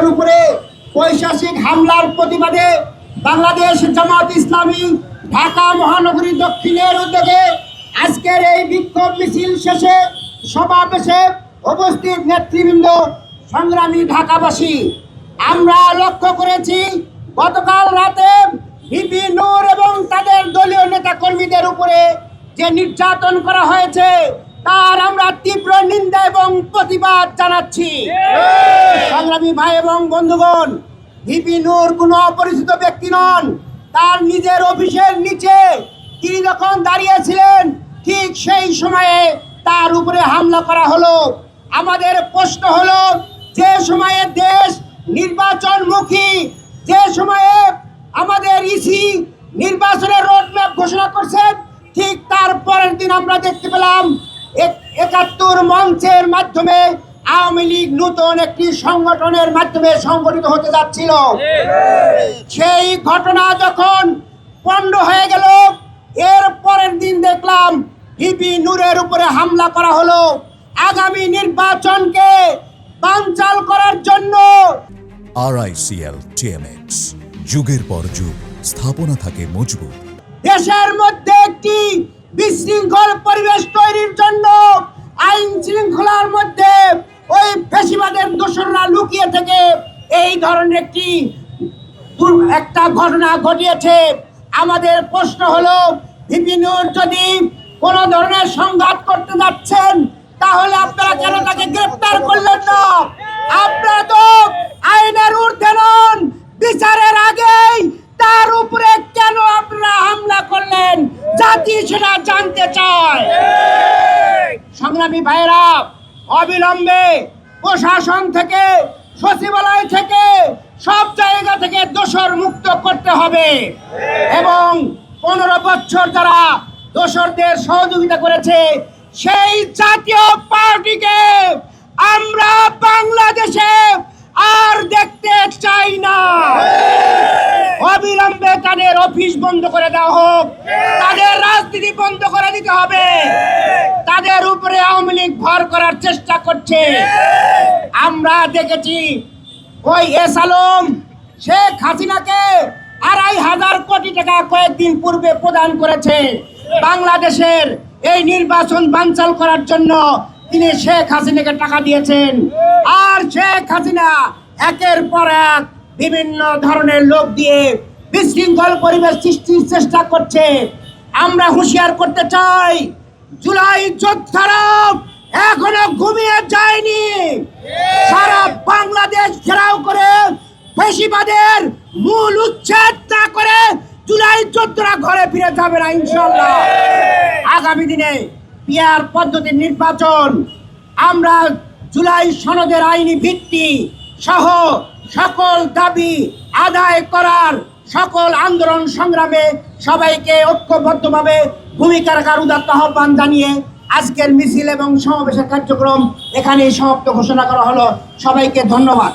মুসলিমদের উপরে পৈশাসিক হামলার প্রতিবাদে বাংলাদেশ জামাত ইসলামী ঢাকা মহানগরী দক্ষিণের উদ্যোগে আজকের এই বিক্ষোভ মিছিল শেষে সমাবেশে উপস্থিত নেতৃবৃন্দ, সংগ্রামী ঢাকাবাসী। আমরা লক্ষ্য করেছি, গতকাল রাতে ভিপি নূর এবং তাদের দলীয় নেতা কর্মীদের উপরে যে নির্যাতন করা হয়েছে তার আমরা তীব্র নিন্দা এবং প্রতিবাদ জানাচ্ছি। সংগ্রামী ভাই এবং বন্ধুগণ ভিপি নূর কোনো অপরিচিত ব্যক্তি নন। তার নিজের অফিসের নিচে তিনি যখন দাঁড়িয়েছিলেন ঠিক সেই সময়ে তার উপরে হামলা করা হলো। আমাদের প্রশ্ন হলো যে সময়ে দেশ নির্বাচনমুখী যে সময়ে আমাদের ইসি নির্বাচনের রোডম্যাপ ঘোষণা করছেন ঠিক তার পরের দিন আমরা দেখতে পেলাম একাত্তর মঞ্চের মাধ্যমে আওয়ামী লীগ নতুন একটি সংগঠনের মাধ্যমে সংগঠিত হতে যাচ্ছিল। সেই ঘটনা যখন পণ্ড হয়ে গেল এর পরের দিন দেখলাম হিপি নূরের উপরে হামলা করা হলো। আগামী নির্বাচনকে বানচাল করার জন্য আরআইসিএল টিএমএক্স যুগের পর যুগ স্থাপনা থাকে মজবুত। দেশের মধ্যে একটি বিশৃঙ্খল পরিবেশ তৈরির জন্য ধরনের একটি একটা ঘটনা ঘটিয়েছে? আমাদের প্রশ্ন হলো যদি কোনো ধরনের সংঘাত করতে যাচ্ছেন, তাহলে আপনারা কেন তাকে গ্রেফতার করলেন না? আপনারা তো আইনের ঊর্ধ্বে নন, বিচারের আগেই তার উপরে কেন আপনারা হামলা করলেন? জাতি সেটা জানতে চায়। সংগ্রামী ভাইরা অবিলম্বে প্রশাসন থেকে সচিবালয় থেকে সব জায়গা থেকে দোষর মুক্ত করতে হবে। এবং পনেরো বছর যারা দোসরদের সহযোগিতা করেছে, সেই জাতীয় পার্টিকে আমরা বাংলাদেশে আর দেখতে চাই না। অবিলম্বে তাদের অফিস বন্ধ করে দেওয়া হোক, তাদের রাজনীতি বন্ধ করে দিতে হবে। তাদের উপরে আওয়ামী লীগ ভর করার চেষ্টা করছে। আমরা দেখেছি ওই এস আলম শেখ হাসিনাকে আড়াই হাজার কোটি টাকা কয়েকদিন পূর্বে প্রদান করেছে। বাংলাদেশের এই নির্বাচন বানচাল করার জন্য তিনি শেখ হাসিনাকে টাকা দিয়েছেন। আর শেখ হাসিনা একের পর এক বিভিন্ন ধরনের লোক দিয়ে বিশৃঙ্খল পরিবেশ সৃষ্টির চেষ্টা করছে। আমরা হুঁশিয়ার করতে চাই, জুলাই যোদ্ধারা এখনও ফেসিবাদের মূল উচ্ছেদ না করে জুলাই যোদ্ধারা ঘরে ফিরে যাবে না ইনশাল্লাহ আগামী দিনে পিয়ার পদ্ধতির নির্বাচন আমরা জুলাই সনদের আইনি ভিত্তি সহ সকল দাবি আদায় করার সকল আন্দোলন সংগ্রামে সবাইকে ঐক্যবদ্ধভাবে ভূমিকা রাখার উদাত্ত আহ্বান জানিয়ে আজকের মিছিল এবং সমাবেশের কার্যক্রম এখানেই সমাপ্ত ঘোষণা করা হলো। সবাইকে ধন্যবাদ।